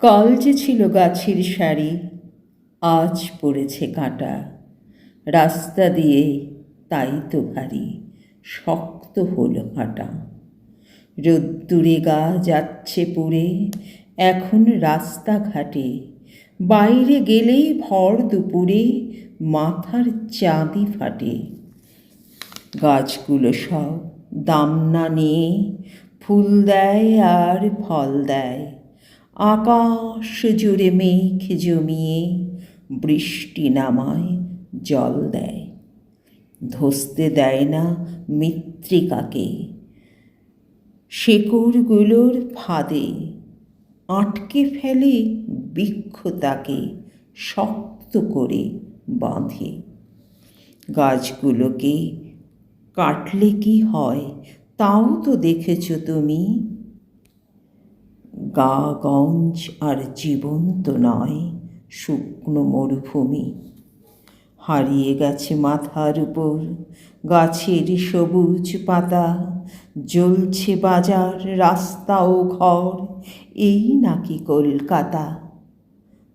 কাল যে ছিল গাছের সারি আজ পড়েছে কাঁটা। রাস্তা দিয়ে তাই তো ভারী, শক্ত হলো হাঁটা। রোদ্দুরে গা যাচ্ছে পুড়ে, এখন রাস্তাঘাটে। বাইরে গেলেই ভর দুপুরে, মাথার চাঁদি ফাটে। গাছগুলো সব দাম না নিয়ে, ফুল দেয় আর ফল দেয়। আকাশ জুড়ে মেঘ জমিয়ে বৃষ্টি নামায় জল দেয়। ধসতে দেয় না মৃত্তিকাকে। শেকড়গুলোর ফাঁদে আটকে ফেলে বৃক্ষ তাকে শক্ত করে বাঁধে। গাছগুলোকে কাটলে কি হয় তাও তো দেখেছ তুমি। গা গঞ্জ আর জীবন্ত নয় শুকনো মরুভূমি। হারিয়ে গেছে মাথার উপর, গাছের সবুজ পাতা, জ্বলছে বাজার, রাস্তা ও ঘর, এই নাকি কলকাতা?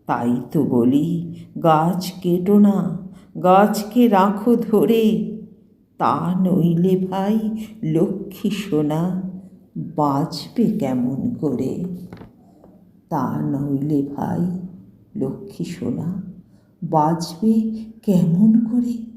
তাই তো বলি গাছ কেটো না গাছকে রাখো ধরে। তা নইলে ভাই লক্ষ্মী সোনা বাঁচবে কেমন করে? তা নইলে ভাই লক্ষ্মী সোনা বাঁচবে কেমন করে?